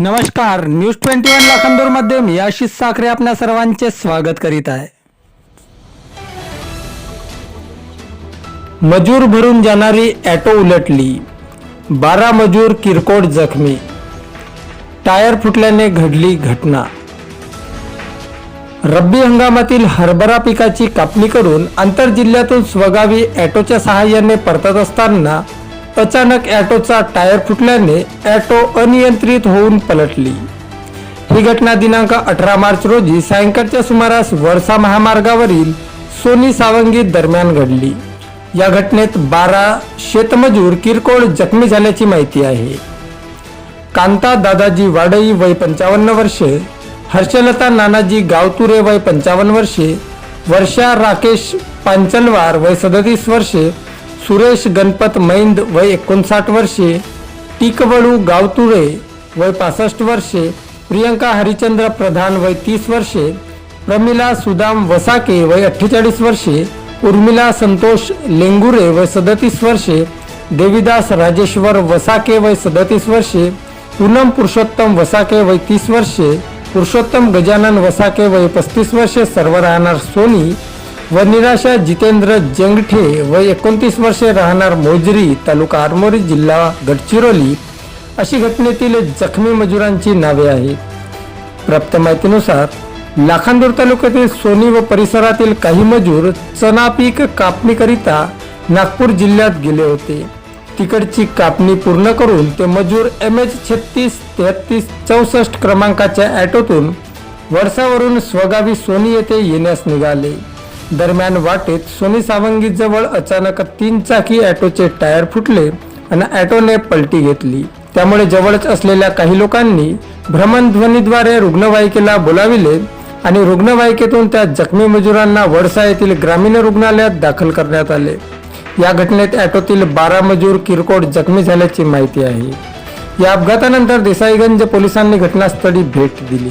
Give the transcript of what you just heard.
नमस्कार news twenty one लाखांदूरमध्ये मी आशिष साखरे आपल्या सर्वांचे स्वागत करीत आहे. मजूर भरून जाणारी ॲटो उलटली. बारा मजूर किरकोळ जखमी. टायर फुटल्याने घडली घटना. रब्बी हंगामातील हरभरा पिकाची कापणी करून आंतरजिल्ह्यातून स्वगावी ॲटोच्या सहाय्याने परतत असताना अचानक ॲटोचा टायर फुटल्याने ॲटो अनियंत्रित होऊन पलटली. ही घटना दिनांक अठरा मार्च रोजी सायंकाळच्या सुमारास वर्षा महामार्गावरील सोनी सावंगी दरम्यान घडली. या घटनेत बारा शेतमजूर किरकोळ जखमी झाल्याची माहिती आहे. कांता दादाजी वाडई वय पंचावन्न वर्षे हर्षलता नानाजी गावतुरे वय पंचावन्न वर्षे वर्षा राकेश पांचलवार वय सदतीस वर्षे सुरेश गणपत मैंद वय एकोणसाठ वर्षे टिकवळू गावतुरे वय पासष्ट वर्षे प्रियंका हरिचंद्र प्रधान वय तीस वर्षे प्रमिला सुदाम वसाके वय अठ्ठेचाळीस वर्षे उर्मिला संतोष लेंगुरे वय सदतीस वर्षे देविदास राजेश्वर वसाके वय सदतीस वर्षे पूनम पुरुषोत्तम वसाके वय तीस वर्षे पुरुषोत्तम गजानन वसाके वय पस्तीस वर्षे सर्व राहणार सोनी व निराशा जितेंद्र जंगठे व एकोणतीस वर्षे राहणार मोजरी तालुका आरमोरी जिल्हा गडचिरोली अशी घटनेतील जखमी मजुरांची नावे आहेत. प्राप्त माहितीनुसार लाखांदूर तालुक्यातील सोनी व परिसरातील काही मजूर चना पीक कापणीकरिता नागपूर जिल्ह्यात गेले होते. तिकडची कापणी पूर्ण करून ते मजूर एम एच छत्तीस तेहत्तीस चौसष्ट क्रमांकाच्या ॲटोतून वडसावरून स्वगावी सोनी येथे येण्यास निघाले. दरम्यान वाटेत सोनी सावंगीजवळ अचानक तीन चाकी ॲटोचे टायर फुटले आणि ॲटोने पलटी घेतली. त्यामुळे जवळच असलेल्या काही लोकांनी भ्रमणध्वनीद्वारे रुग्णवाहिकेला बोलाविले आणि रुग्णवाहिकेतून त्या जखमी मजुरांना वडसा येथील ग्रामीण रुग्णालयात दाखल करण्यात आले. या घटनेत ॲटोतील बारा मजूर किरकोळ जखमी झाल्याची माहिती आहे. या अपघातानंतर देसाईगंज पोलिसांनी घटनास्थळी भेट दिली.